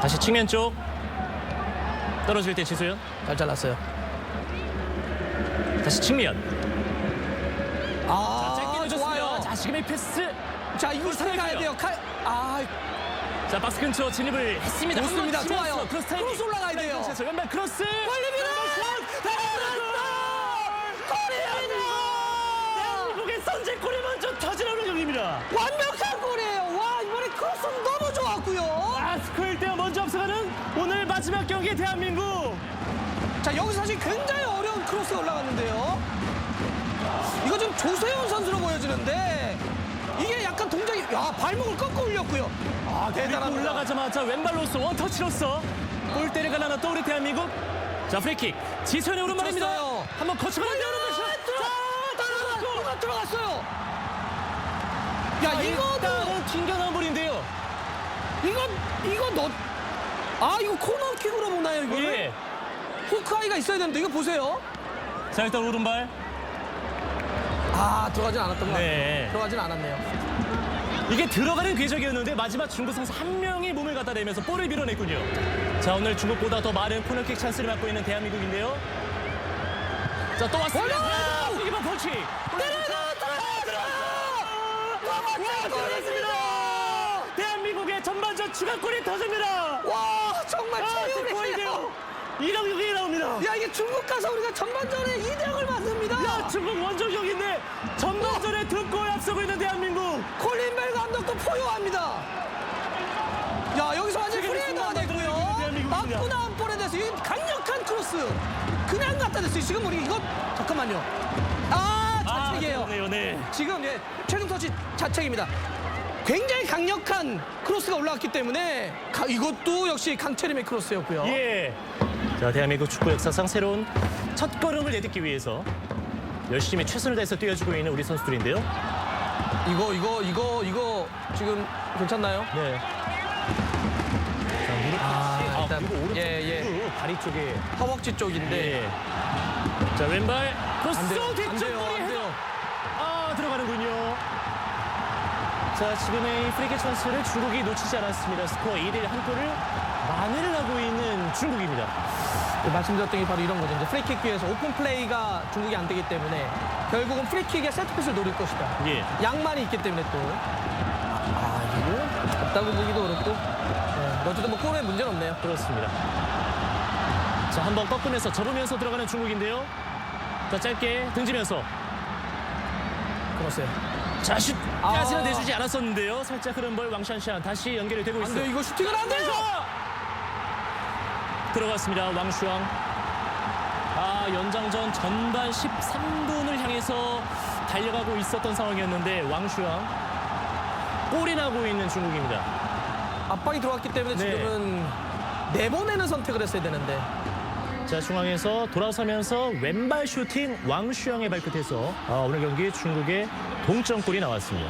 다시 측면 쪽 떨어질 때 지수현 잘 잘랐어요. 다시 측면 아, 짧게 좋아요. 넣어줬습니다 자 지금의 패스 자, 이거 스타일 가야 돼요. 칼. 아, 자 박스 근처 진입을 했습니다 좋습니다. 한번 치면서 좋아요. 크로스 타이밍 크로스 올라가야 돼요. 크로스, 왼발 크로스 걸립니다. 대한민국의 선제골이 먼저 터지는 경기입니다 완벽한 골이에요. 와, 이번에 크로스 너무 좋았고요. 아 스코어 1대 먼저 앞서가는 오늘 마지막 경기 대한민국 자, 여기서 사실 굉장히 어려운 크로스가 올라갔는데요. 이거 좀 조세훈 선수로 보여지는데 이게 약간 동작이 야, 발목을 꺾어 올렸고요. 아, 대단합니다. 올라가자마자 왼발로서 원터치로서 골대를 갈라놨 또 우리 대한민국 자 프리킥 지선의 오른발입니다 붙였어요. 한번 거쳐가는데 오른발 들어, 들어, 이거 들어갔어요. 야, 일단은 튕겨나온 볼인데요 이거 이거 넣. 아, 이거 코너킥으로 보나요, 이거? 예. 후크아이가 있어야 되는데 이거 보세요. 자 일단 오른발 아, 들어가진 않았던 것 같아요. 네 들어가진 않았네요. 이게 들어가는 궤적이었는데 마지막 중국 선수 한 명이 몸을 갖다 대면서 볼을 밀어냈군요 자 오늘 중국보다 더 많은 코너킥 찬스를 맡고 있는 대한민국인데요 자 또 왔습니다! 이기만 펀치 들어갔습니다. 대한민국의 전반전 추가골이 터집니다 와, 정말 아, 최고이네요. 스코어인데요. 이런 경기 나옵니다. 야, 이게 중국 가서 우리가 전반전에 2대0을 만듭니다. 야, 중국 원정경인데 전반전에 두 골 앞서고 있는 대한민국. 콜린 벨 감독도 포효합니다. 야, 여기서 완전 지금 프리헤더가 순간 대한민국입니다. 맞고 나온 볼에 대해서 이 강력한 크로스. 그냥 갖다 댔어요. 지금 우리 이거 잠깐만요. 아, 자책이에요. 그러네요, 네. 지금 예, 최종 터치 자책입니다. 굉장히 강력한 크로스가 올라왔기 때문에 가- 이것도 역시 강채림의 크로스였고요. 예. 자, 대한민국 축구 역사상 새로운 첫 걸음을 내딛기 위해서 열심히 최선을 다해서 뛰어주고 있는 우리 선수들인데요. 이거 이거 이거 이거 지금 괜찮나요? 네. 자, 무릎 아, 아, 일단, 그리고 오른쪽 예, 예. 무릎, 다리 쪽에. 허벅지 쪽인데 예. 자, 왼발 크로스 안 돼요. 안 뒤쪽 돼요. 머리 안. 돼요. 아 들어가는군요. 자 지금의 이 프리킥 찬스를 중국이 놓치지 않았습니다. 스코어 2대1 한 골을 만회를 하고 있는 중국입니다. 그 말씀드렸던 게 바로 이런 거죠. 이제 프리킥 기회에서 오픈 플레이가 중국이 안 되기 때문에 결국은 프리킥의 세트피스를 노릴 것이다. 예. 양만이 있기 때문에 또. 아, 이거 없다고 보기도 어렵고. 네, 어쨌든 뭐 골에 문제는 없네요. 그렇습니다. 자 한번 꺾으면서 접으면서 들어가는 중국인데요. 자 짧게 등지면서 그렇어요. 자 슛 까지는 아. 내주지 않았었는데요. 살짝 흐른 볼 왕샨샨 다시 연결이 되고 안 있어요. 돼요. 이거 슈팅은 안 돼요. 들어갔습니다. 왕슈왕. 아, 연장전 전반 13분을 향해서 달려가고 있었던 상황이었는데 왕슈왕 골이 나고 있는 중국입니다. 압박이 들어왔기 때문에 네. 지금은 내보내는 선택을 했어야 되는데. 자, 중앙에서 돌아서면서 왼발 슈팅 왕슈왕의 발끝에서 아, 오늘 경기 중국의 동점골이 나왔습니다.